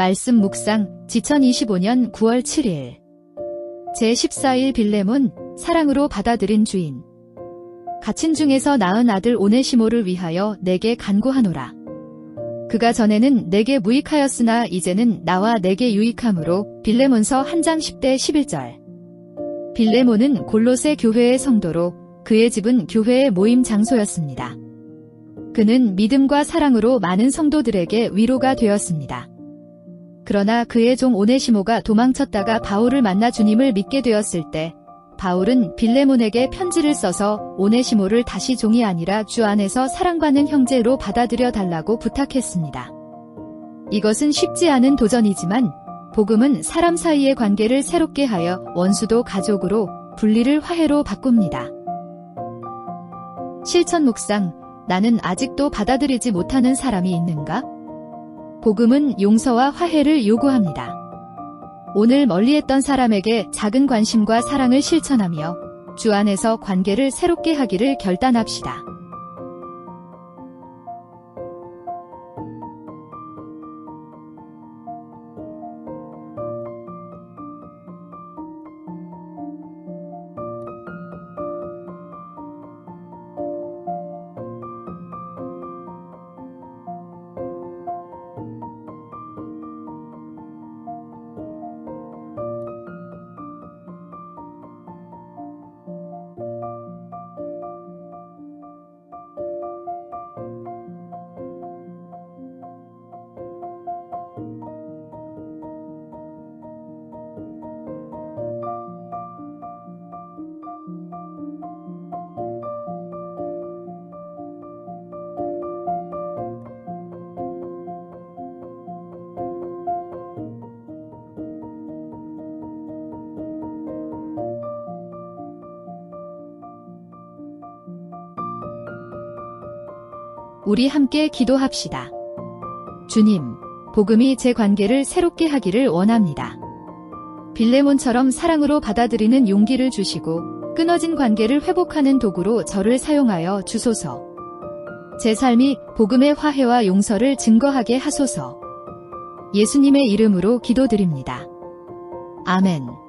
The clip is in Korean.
말씀 묵상 2025년 9월 7일 제14일 빌레몬 사랑으로 받아들인 주인 갇힌 중에서 낳은 아들 오네시모를 위하여 내게 간구하노라. 그가 전에는 내게 무익하였으나 이제는 나와 내게 유익함으로 빌레몬서 한 장 10대 11절 빌레몬은 골로새 교회의 성도로 그의 집은 교회의 모임 장소였습니다. 그는 믿음과 사랑으로 많은 성도들에게 위로가 되었습니다. 그러나 그의 종 오네시모가 도망쳤다가 바울을 만나 주님을 믿게 되었을 때 바울은 빌레몬에게 편지를 써서 오네시모를 다시 종이 아니라 주 안에서 사랑받는 형제로 받아들여 달라고 부탁했습니다. 이것은 쉽지 않은 도전이지만 복음은 사람 사이의 관계를 새롭게 하여 원수도 가족으로 분리를 화해로 바꿉니다. 실천 묵상 나는 아직도 받아들이지 못하는 사람이 있는가? 복음은 용서와 화해를 요구합니다. 오늘 멀리했던 사람에게 작은 관심과 사랑을 실천하며 주 안에서 관계를 새롭게 하기를 결단합시다. 우리 함께 기도합시다. 주님, 복음이 제 관계를 새롭게 하기를 원합니다. 빌레몬처럼 사랑으로 받아들이는 용기를 주시고 끊어진 관계를 회복하는 도구로 저를 사용하여 주소서. 제 삶이 복음의 화해와 용서를 증거하게 하소서. 예수님의 이름으로 기도드립니다. 아멘.